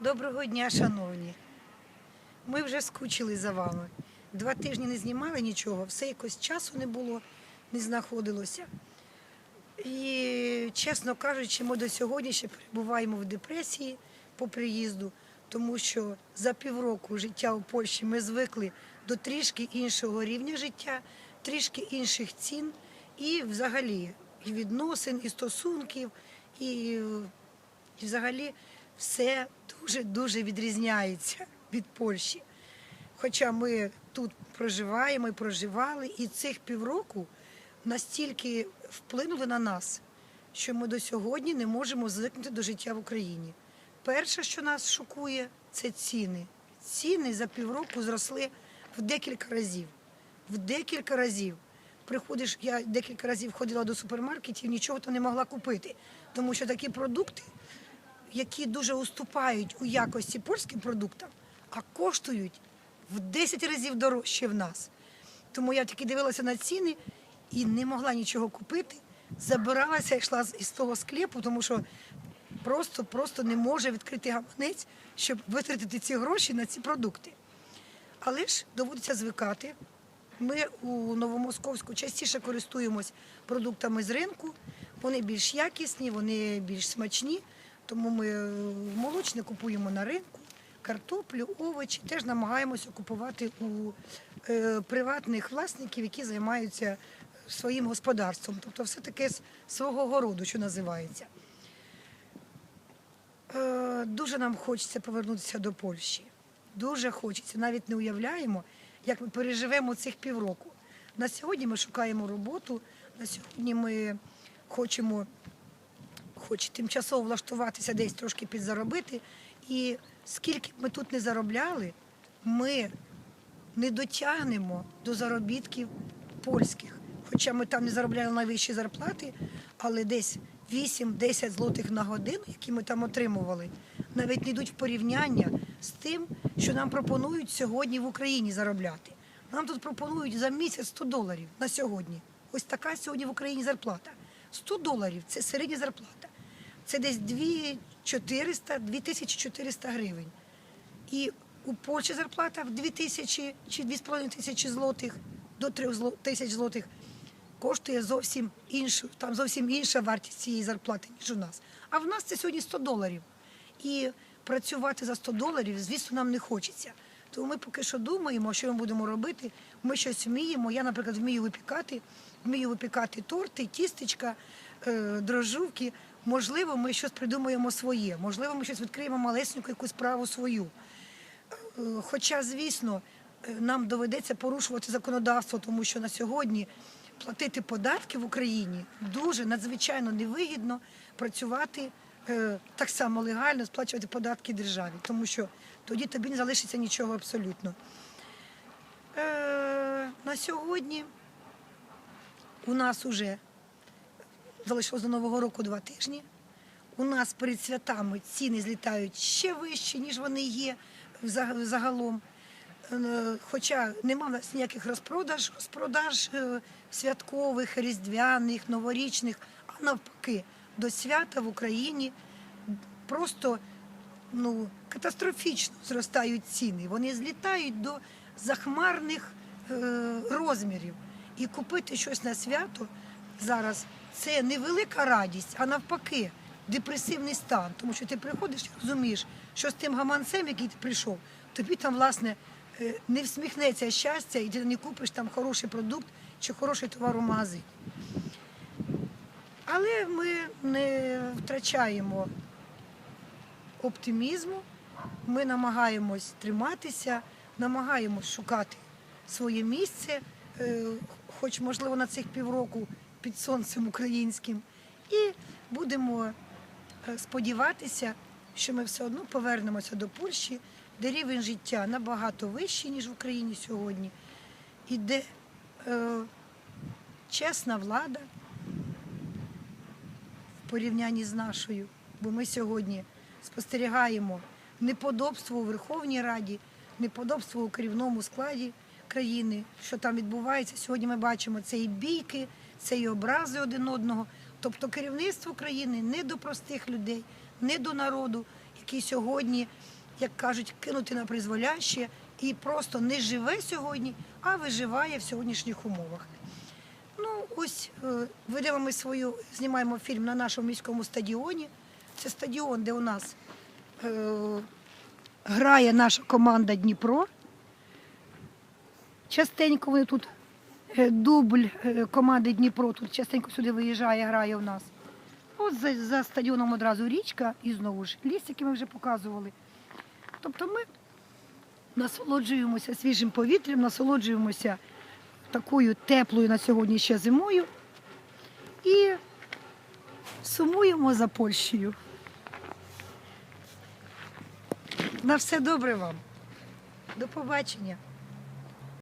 Доброго дня, шановні. Ми вже скучили за вами. Два тижні не знімали нічого, все якось часу не було, не знаходилося. І, чесно кажучи, ми до сьогодні ще перебуваємо в депресії по приїзду, тому що за півроку життя у Польщі ми звикли до трішки іншого рівня життя, трішки інших цін і взагалі і відносин, і стосунків, і і взагалі все дуже-дуже відрізняється від Польщі. Хоча ми тут проживаємо і проживали, і цих півроку настільки вплинули на нас, що ми до сьогодні не можемо звикнути до життя в Україні. Перше, що нас шокує, це ціни. Ціни за півроку зросли в декілька разів. В декілька разів. Приходиш, я декілька разів ходила до супермаркетів, нічого там не могла купити, тому що такі продукти які дуже уступають у якості польським продуктам, а коштують в 10 разів дорожче в нас. Тому я тільки дивилася на ціни і не могла нічого купити. Забиралася, йшла із того склепу, тому що просто, просто не може відкрити гаманець, щоб витратити ці гроші на ці продукти. Але ж доводиться звикати. Ми у Новомосковську частіше користуємось продуктами з ринку. Вони більш якісні, вони більш смачні. Тому ми е, молочне купуємо на ринку, картоплю, овочі. Теж намагаємося купувати у е, приватних власників, які займаються своїм господарством. Тобто все таке з свого городу, що називається. Е, Дуже нам хочеться повернутися до Польщі. Дуже хочеться. Навіть не уявляємо, як ми переживемо цих півроку. На сьогодні ми шукаємо роботу. На сьогодні ми хочемо хоч тимчасово влаштуватися десь трошки підзаробити. І скільки б ми тут не заробляли, ми не дотягнемо до заробітків польських. Хоча ми там не заробляли найвищі зарплати, але десь 8-10 злотих на годину, які ми там отримували, навіть не йдуть в порівняння з тим, що нам пропонують сьогодні в Україні заробляти. Нам тут пропонують за місяць 100 доларів на сьогодні. Ось така сьогодні в Україні зарплата. 100 доларів це середня зарплата. Це десь 2400 2400 гривень. І у Польщі зарплата в 2000 чи 2500 злотих до 3 тисяч злотих коштує зовсім іншу, там зовсім інша вартість цієї зарплати, ніж у нас. А в нас це сьогодні 100 доларів. І працювати за 100 доларів, звісно, нам не хочеться. Тому ми поки що думаємо, що ми будемо робити. Ми щось вміємо. Я, наприклад, вмію випікати, вмію випікати торти, тістечка, дрожжувки. Можливо, ми щось придумаємо своє. Можливо, ми щось відкриємо малесеньку якусь справу свою. Е, Хоча, звісно, е, нам доведеться порушувати законодавство, тому що на сьогодні платити податки в Україні дуже надзвичайно невигідно працювати е, так само легально, сплачувати податки державі, тому що тоді тобі не залишиться нічого абсолютно. Е, на сьогодні у нас уже залишилось до Нового року два тижні. У нас перед святами ціни злітають ще вище, ніж вони є загалом. Е, Хоча нема в нас ніяких розпродаж, розпродаж е, святкових, різдвяних, новорічних, а навпаки, до свята в Україні просто ну, катастрофічно зростають ціни. Вони злітають до захмарних е, розмірів. І купити щось на свято зараз це не велика радість, а навпаки, депресивний стан. Тому що ти приходиш і розумієш, що з тим гаманцем, який ти прийшов, тобі там, власне, е, не всміхнеться щастя, і ти не купиш там хороший продукт чи хороший товар у магазині. Але ми не втрачаємо оптимізму. Ми намагаємось триматися, намагаємось шукати своє місце, е, хоч можливо на цих півроку під сонцем українським, і будемо е, сподіватися, що ми все одно повернемося до Польщі, де рівень життя набагато вищий, ніж в Україні сьогодні, і де е, чесна влада в порівнянні з нашою, бо ми сьогодні спостерігаємо неподобство у Верховній Раді, неподобство у керівному складі країни, що там відбувається. Сьогодні ми бачимо це і бійки, це і образи один одного. Тобто керівництво країни не до простих людей, не до народу. який сьогодні, як кажуть, кинути на призволяще і просто не живе сьогодні, а виживає в сьогоднішніх умовах. Ну, ось е, ведемо ми свою, знімаємо фільм на нашому міському стадіоні. Це стадіон, де у нас е, грає наша команда Дніпро. Частенько вони тут дубль е, команди Дніпро тут частенько сюди виїжджає, грає у нас. От за, за стадіоном одразу річка і знову ж ліс, який ми вже показували. Тобто ми насолоджуємося свіжим повітрям, насолоджуємося такою теплою на сьогодні ще зимою і сумуємо за Польщею. На все добре вам. До побачення.